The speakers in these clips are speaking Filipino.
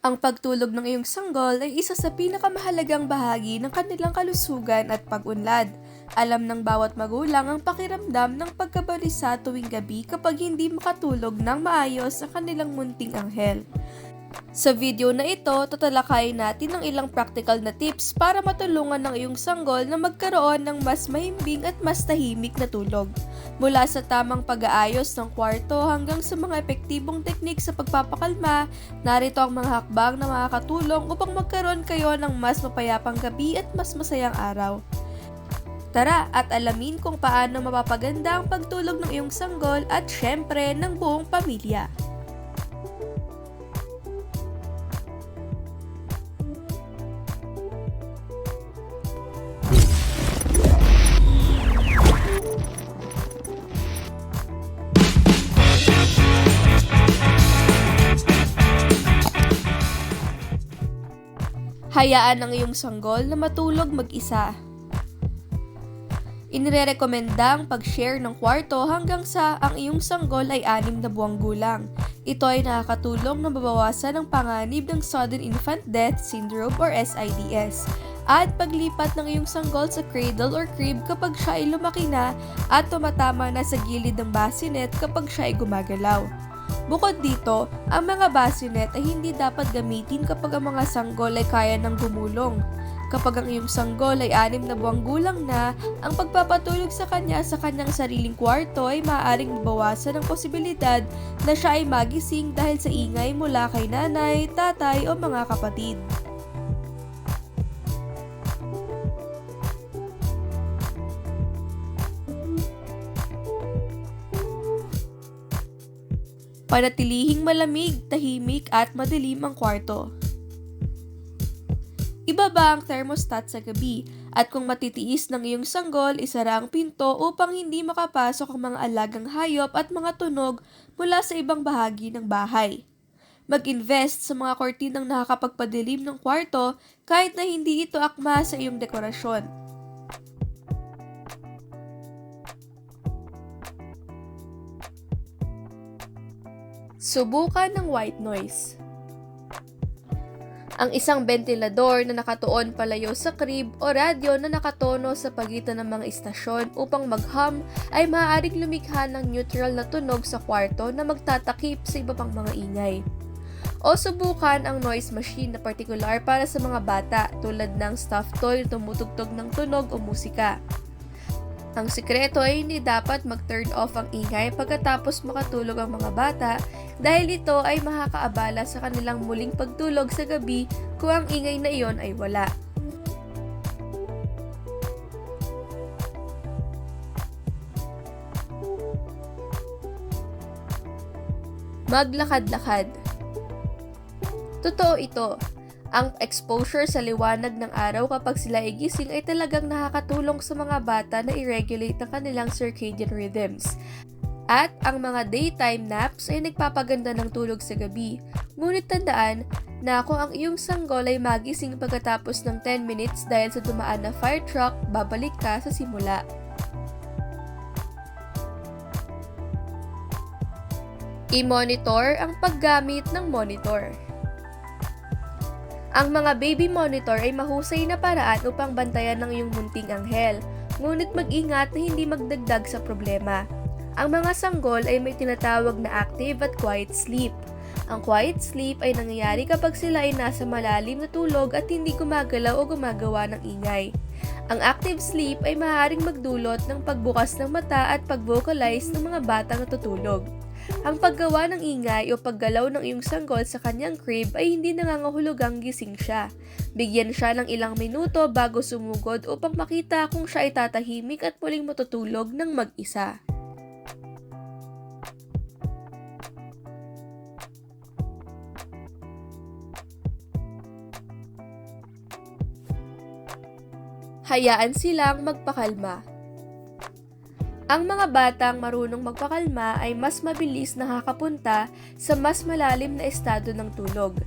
Ang pagtulog ng iyong sanggol ay isa sa pinakamahalagang bahagi ng kanilang kalusugan at pag-unlad. Alam ng bawat magulang ang pakiramdam ng pagkabalisa tuwing gabi kapag hindi makatulog ng maayos ang kanilang munting anghel. Sa video na ito, tatalakayin natin ang ilang practical na tips para matulungan ng iyong sanggol na magkaroon ng mas mahimbing at mas tahimik na tulog. Mula sa tamang pag-aayos ng kwarto hanggang sa mga epektibong teknik sa pagpapakalma, narito ang mga hakbang na makakatulong upang magkaroon kayo ng mas mapayapang gabi at mas masayang araw. Tara at alamin kung paano mapapaganda ang pagtulog ng iyong sanggol at syempre ng buong pamilya. Hayaan ang iyong sanggol na matulog mag-isa. Inirerekomenda ang pag-share ng kwarto hanggang sa ang iyong sanggol ay anim na buwang gulang. Ito ay nakakatulong na mabawasan ang panganib ng Sudden Infant Death Syndrome or SIDS at paglipat ng iyong sanggol sa cradle or crib kapag siya ay lumaki na at tumatama na sa gilid ng bassinet kapag siya ay gumagalaw. Bukod dito, ang mga bassinet ay hindi dapat gamitin kapag ang mga sanggol ay kaya ng gumulong. Kapag ang iyong sanggol ay anim na buwang gulang na, ang pagpapatulog sa kanya sa kanyang sariling kwarto ay maaaring mabawasan ang posibilidad na siya ay magising dahil sa ingay mula kay nanay, tatay o mga kapatid. Panatilihing malamig, tahimik at madilim ang kwarto. Ibaba ang thermostat sa gabi at kung matitiis ng iyong sanggol, isara ang pinto upang hindi makapasok ang mga alagang hayop at mga tunog mula sa ibang bahagi ng bahay. Mag-invest sa mga kortinang nakakapagpadilim ng kwarto kahit na hindi ito akma sa iyong dekorasyon. Subukan ng white noise. Ang isang ventilador na nakatuon palayo sa crib o radyo na nakatono sa pagitan ng mga istasyon upang mag-hum ay maaaring lumikha ng neutral na tunog sa kwarto na magtatakip sa iba pang mga ingay. O subukan ang noise machine na partikular para sa mga bata tulad ng stuffed toy na tumutugtog ng tunog o musika. Ang sikreto ay hindi dapat mag-turn off ang ingay pagkatapos makatulog ang mga bata dahil ito ay makakaabala sa kanilang muling pagtulog sa gabi kung ang ingay na iyon ay wala. Maglakad-lakad Totoo ito, ang exposure sa liwanag ng araw kapag sila ay gising ay talagang nakakatulong sa mga bata na i-regulate ang kanilang circadian rhythms. At ang mga daytime naps ay nagpapaganda ng tulog sa gabi. Ngunit tandaan na kung ang iyong sanggol ay magising pagkatapos ng 10 minutes dahil sa dumaan na fire truck, babalik ka sa simula. I-monitor ang paggamit ng monitor. Ang mga baby monitor ay mahusay na paraan upang bantayan ng iyong munting anghel, ngunit mag-ingat na hindi magdagdag sa problema. Ang mga sanggol ay may tinatawag na active at quiet sleep. Ang quiet sleep ay nangyayari kapag sila ay nasa malalim na tulog at hindi gumagalaw o gumagawa ng ingay. Ang active sleep ay maaaring magdulot ng pagbukas ng mata at pag-vocalize ng mga batang natutulog. Ang paggawa ng ingay o paggalaw ng iyong sanggol sa kanyang crib ay hindi nangangahulugang gising siya. Bigyan siya ng ilang minuto bago sumugod upang makita kung siya ay tatahimik at muling matutulog ng mag-isa. Hayaan silang magpakalma ang mga batang marunong magpakalma ay mas mabilis nakakapunta sa mas malalim na estado ng tulog.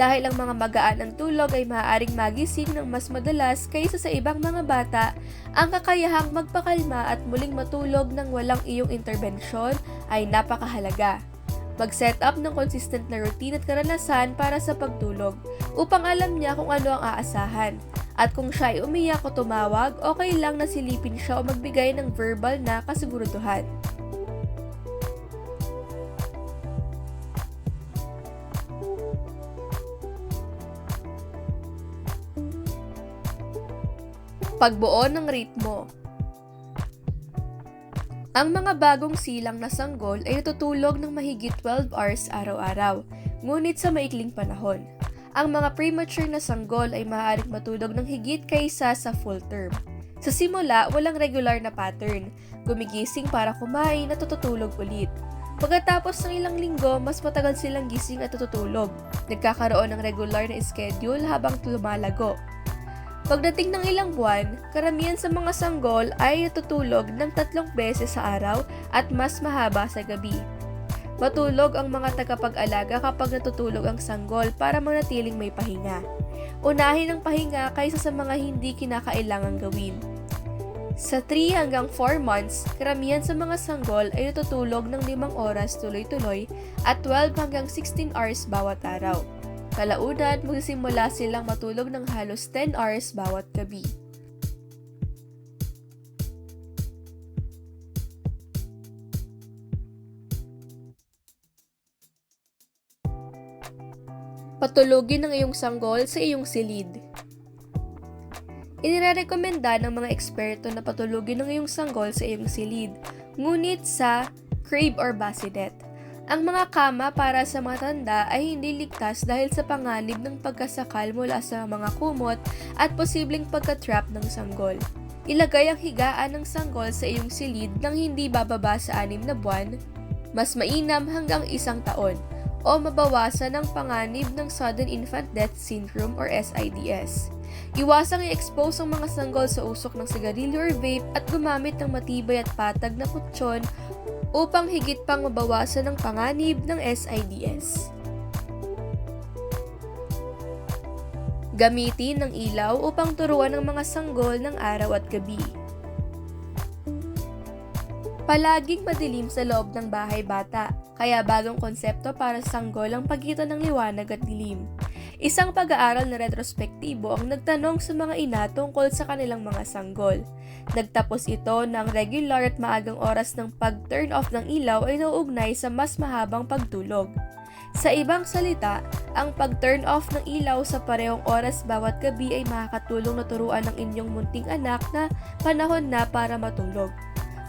Dahil ang mga magaan ng tulog ay maaaring magising ng mas madalas kaysa sa ibang mga bata, ang kakayahang magpakalma at muling matulog ng walang iyong interbensyon ay napakahalaga. Mag-set up ng consistent na routine at karanasan para sa pagtulog upang alam niya kung ano ang aasahan. At kung siya ay umiyak o tumawag, okay lang na silipin siya o magbigay ng verbal na kasiguruduhan. Pagbuo ng ritmo Ang mga bagong silang na sanggol ay natutulog ng mahigit 12 hours araw-araw, ngunit sa maikling panahon. Ang mga premature na sanggol ay maaaring matulog ng higit kaysa sa full term. Sa simula, walang regular na pattern. Gumigising para kumain at tutulog ulit. Pagkatapos ng ilang linggo, mas matagal silang gising at tutulog. Nagkakaroon ng regular na schedule habang lumalago. Pagdating ng ilang buwan, karamihan sa mga sanggol ay natutulog ng tatlong beses sa araw at mas mahaba sa gabi. Matulog ang mga tagapag-alaga kapag natutulog ang sanggol para manatiling may pahinga. Unahin ang pahinga kaysa sa mga hindi kinakailangang gawin. Sa 3 hanggang 4 months, karamihan sa mga sanggol ay natutulog ng 5 oras tuloy-tuloy at 12 hanggang 16 hours bawat araw. Kalaunan, magsisimula silang matulog ng halos 10 hours bawat gabi. Patulogin ang iyong sanggol sa iyong silid. Inirekomenda ng mga eksperto na patulogin ang iyong sanggol sa iyong silid, ngunit sa crib or bassinet. Ang mga kama para sa mga tanda ay hindi ligtas dahil sa panganib ng pagkasakal mula sa mga kumot at posibleng pagka-trap ng sanggol. Ilagay ang higaan ng sanggol sa iyong silid nang hindi bababa sa anim na buwan, mas mainam hanggang isang taon, o mabawasan ang panganib ng Sudden Infant Death Syndrome or SIDS. Iwasang i-expose ang mga sanggol sa usok ng sigarilyo or vape at gumamit ng matibay at patag na kutsyon upang higit pang mabawasan ang panganib ng SIDS. Gamitin ng ilaw upang turuan ang mga sanggol ng araw at gabi. Palaging madilim sa loob ng bahay bata, kaya bagong konsepto para sa sanggol ang pagitan ng liwanag at dilim. Isang pag-aaral na retrospektibo ang nagtanong sa mga ina tungkol sa kanilang mga sanggol. Nagtapos ito ng regular at maagang oras ng pag-turn off ng ilaw ay nauugnay sa mas mahabang pagtulog. Sa ibang salita, ang pag-turn off ng ilaw sa parehong oras bawat gabi ay makakatulong na turuan ng inyong munting anak na panahon na para matulog.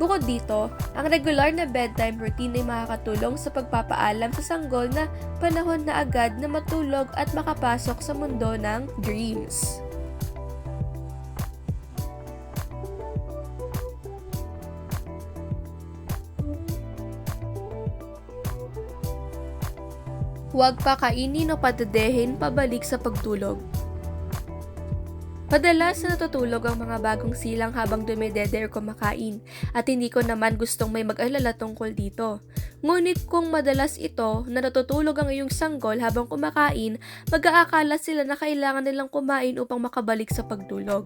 Bukod dito, ang regular na bedtime routine ay makakatulong sa pagpapaalam sa sanggol na panahon na agad na matulog at makapasok sa mundo ng dreams. Huwag pakainin o padadehin pabalik sa pagtulog. Madalas na natutulog ang mga bagong silang habang dumedede or kumakain at hindi ko naman gustong may mag-alala tungkol dito. Ngunit kung madalas ito na natutulog ang iyong sanggol habang kumakain, mag-aakala sila na kailangan nilang kumain upang makabalik sa pagtulog.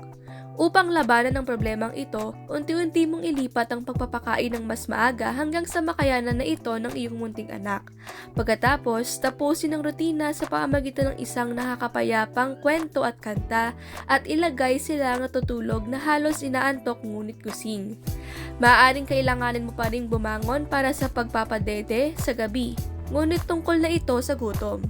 Upang labanan ang problemang ito, unti-unti mong ilipat ang pagpapakain ng mas maaga hanggang sa makayanan na ito ng iyong munting anak. Pagkatapos, tapusin ang rutina sa pamamagitan ng isang nakakapayapang kwento at kanta at ilagay sila natutulog na halos inaantok ngunit kusing. Maaaring kailanganin mo pa rin bumangon para sa pagpapadede sa gabi, ngunit tungkol na ito sa gutom.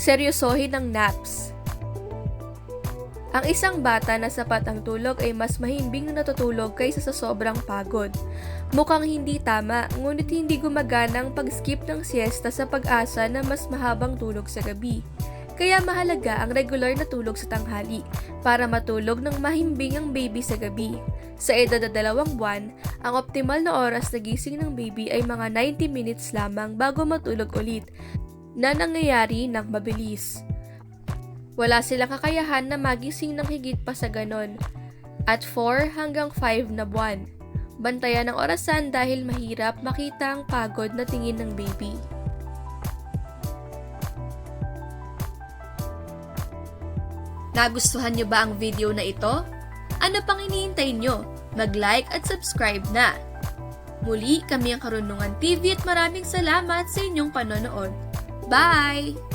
seryosohin ng naps. Ang isang bata na sapat ang tulog ay mas mahimbing na natutulog kaysa sa sobrang pagod. Mukhang hindi tama, ngunit hindi gumagana ang pag-skip ng siesta sa pag-asa na mas mahabang tulog sa gabi. Kaya mahalaga ang regular na tulog sa tanghali para matulog ng mahimbing ang baby sa gabi. Sa edad na dalawang buwan, ang optimal na oras na gising ng baby ay mga 90 minutes lamang bago matulog ulit na nangyayari ng mabilis. Wala silang kakayahan na magising ng higit pa sa ganon. At 4 hanggang 5 na buwan. Bantayan ang orasan dahil mahirap makita ang pagod na tingin ng baby. Nagustuhan niyo ba ang video na ito? Ano pang hinihintay nyo? Mag-like at subscribe na! Muli, kami ang Karunungan TV at maraming salamat sa inyong panonood. Bye!